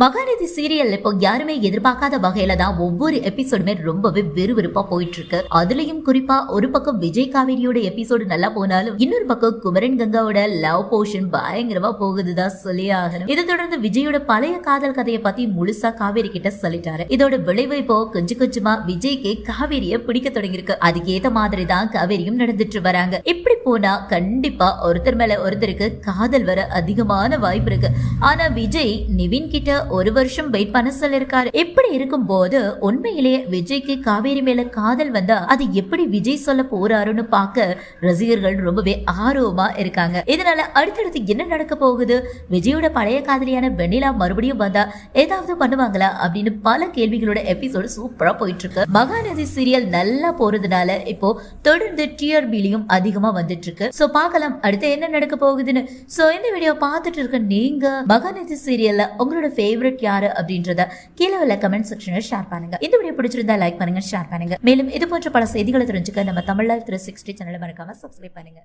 Mahanadi serial இப்போ யாருமே எதிர்பார்க்காத வகையில தான் ஒவ்வொரு எபிசோடுமே ரொம்பவே விறுவிறுப்பா போயிட்டு இருக்கு அதுலயும் குறிப்பா ஒரு பக்கம் விஜய் காவேரியோட எபிசோடு நல்லா போனாலும் இன்னொரு பக்கம் குமரன் கங்காவோட லவ் போர்ஷன் பயங்கரமா போகுதுதான் சொல்லி ஆகணும். இதை தொடர்ந்து விஜயோட பழைய காதல் கதையை பத்தி முழுசா காவேரி கிட்ட சொல்லிட்டாரு. இதோட விளைவு இப்போ கொஞ்சம் கொஞ்சமா விஜய்க்கு காவேரிய பிடிக்க தொடங்கியிருக்கு. அதுக்கு ஏத்த மாதிரி தான் காவேரியும் நடந்துட்டு வராங்க. இப்படி போனா கண்டிப்பா ஒருத்தர் மேல ஒருத்தருக்கு காதல் வர அதிகமான வாய்ப்பு இருக்கு. ஆனா விஜய் நிவின் கிட்ட ஒரு வருஷம் வெயிட் பண்ண சொல்லிருக்காரு. இப்படி இருக்கும்போது உண்மையிலேயே விஜய்க்கு காவேரி மேல காதல் வந்தா அது எப்படி விஜய் சொல்ல போறாருன்னு பார்க்க ரசிகர்கள் ரொம்பவே ஆர்வமா இருக்காங்க. இதனால அடுத்தடுத்து என்ன நடக்க போகுது? விஜயோட பழைய காதலியான வெண்ணிலா மறுபடியும் வந்தா ஏதாவது பண்ணுவாங்களா? அப்படின்னு பல கேள்விகளோட எபிசோடு சூப்பரா போயிட்டு இருக்கு மகாநதி சீரியல் நல்லா போறதுனால இப்போ தொடர்ந்து டிஆர்பிலையும் அதிகமா வந்துட்டு இருக்கு சோ பார்க்கலாம். அடுத்து என்ன நடக்க போகுதுன்னு. சோ இந்த வீடியோ பார்த்துட்டு இருக்க நீங்க மகாநதி சீரியல்ல உங்களோட ஃபேவரட் யாரு அப்படின்றத கீழே உள்ள கமெண்ட் செக்ஷனில் ஷேர் பண்ணுங்க. இந்த வீடியோ பிடிச்சிருந்தா லைக் பண்ணுங்க ஷேர் பண்ணுங்க. மேலும் இது போன்ற பல செய்திகளை தெரிஞ்சுக்க நம்ம தமிழ் திரு சிக்ஸ்டி சேனலை மறக்காம சப்ஸ்கிரைப் பண்ணுங்க.